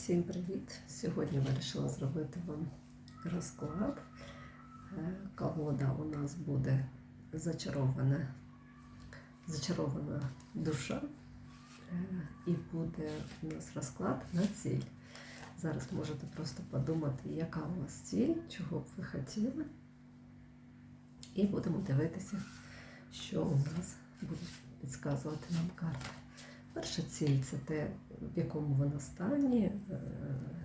Всім привіт! Сьогодні вирішила зробити вам розклад. Е, Колода у нас буде зачарована, зачарована душа. Е, І буде у нас розклад на ціль. Зараз можете просто подумати, яка у вас ціль, чого б ви хотіли. І будемо дивитися, що у нас будуть підказувати нам карти. Перша ціль це те, в якому вона стані, е,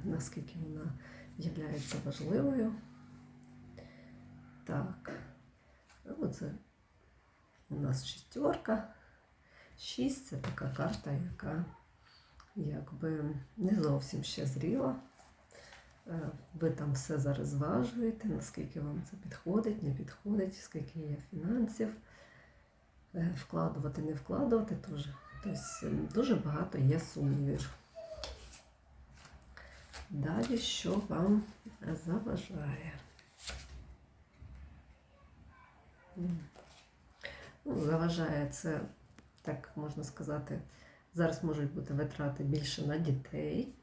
наскільки вона є важливою. Так, ну це у нас шістерка. Шість це така карта, яка якби не зовсім ще зріла. Е, Ви там все зараз зважуєте, наскільки вам це підходить, не підходить, скільки є фінансів. Е, Вкладувати, не вкладувати теж. Тобто дуже багато є сумнівів. Далі, що вам заважає? Ну, заважає це, так можна сказати, зараз можуть бути витрати більше на дітей.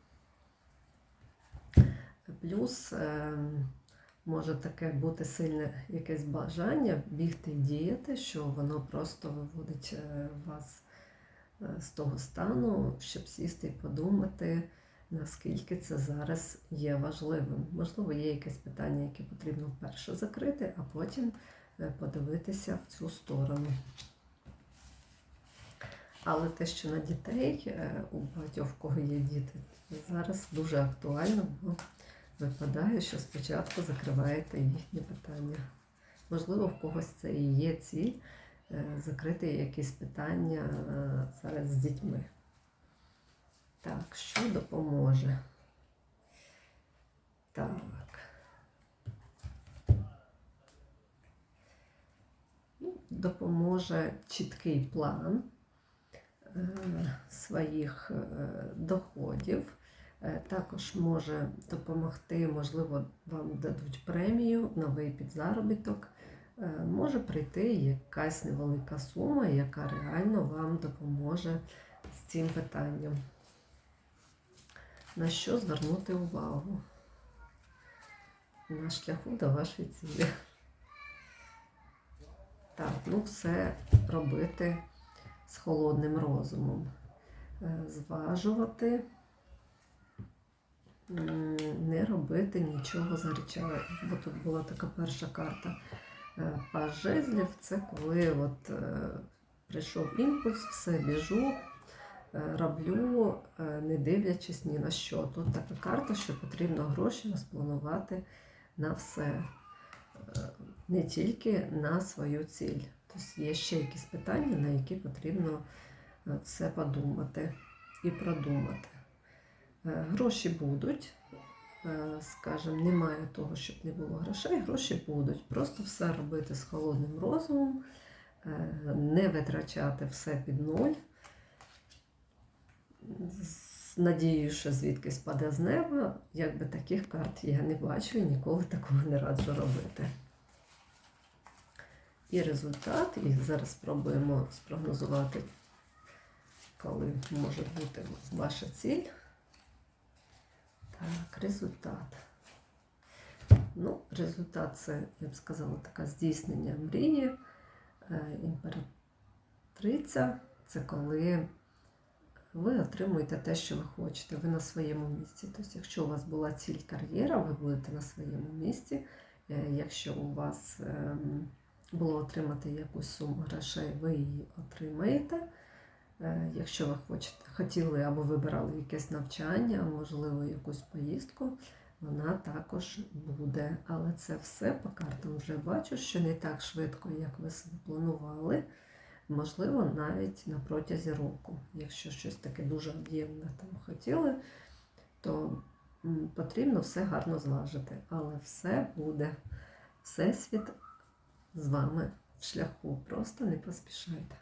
Плюс е, може таке бути сильне якесь бажання бігти і діяти, що воно просто виводить е, вас з того стану, щоб сісти і подумати, наскільки це зараз є важливим. Можливо, є якесь питання, яке потрібно вперше закрити, а потім е, подивитися в цю сторону. Але те, що на дітей е, у багатьох кого є діти, зараз дуже актуально, бо випадає, що спочатку закриваєте їхні питання. Можливо, в когось це і є ціль е, закрити якісь питання е, зараз з дітьми. Так, що допоможе? Так. Ну, Допоможе чіткий план е, своїх е, доходів. Е, Також може допомогти, можливо, вам дадуть премію, новий підзаробіток. Е, Може прийти якась невелика сума, яка реально вам допоможе з цим питанням. На що звернути увагу? На шляху до вашої цілі. Так, ну все робити з холодним розумом. Е, Зважувати не робити нічого заречаю. Бо тут була така перша карта паж жезлів. Це коли от е, прийшов імпульс, все біжу, е, роблю, е, не дивлячись ні на що. Тут така карта, що потрібно гроші розпланувати на все, Е, не тільки на свою ціль. Тобто є ще якісь питання, на які потрібно е, все подумати і продумати. Е, Гроші будуть, е, скажімо, немає того, щоб не було грошей, гроші будуть. Просто все робити з холодним розумом, е, не витрачати все під ноль, з надією, що звідкись паде з неба, якби таких карт я не бачу і ніколи такого не раджу робити. І результат, і зараз спробуємо спрогнозувати, коли може бути ваша ціль. Так, результат. Ну, результат це, я б сказала, така здійснення мрії. Е, Імператриця це коли ви отримуєте те, що ви хочете, ви на своєму місці. Тобто, якщо у вас була ціль кар'єра, ви будете на своєму місці. Е, Якщо у вас ем, було отримати якусь суму грошей, ви її отримаєте. Е, Якщо ви хочете, хотіли або вибирали якесь навчання, можливо, якусь поїздку, вона також буде. Але це все по картам вже бачу, що не так швидко, як ви собі планували. Можливо, навіть на протязі року. Якщо щось таке дуже об'ємне там хотіли, то потрібно все гарно зважити. Але все буде, всесвіт з вами в шляху. Просто не поспішайте.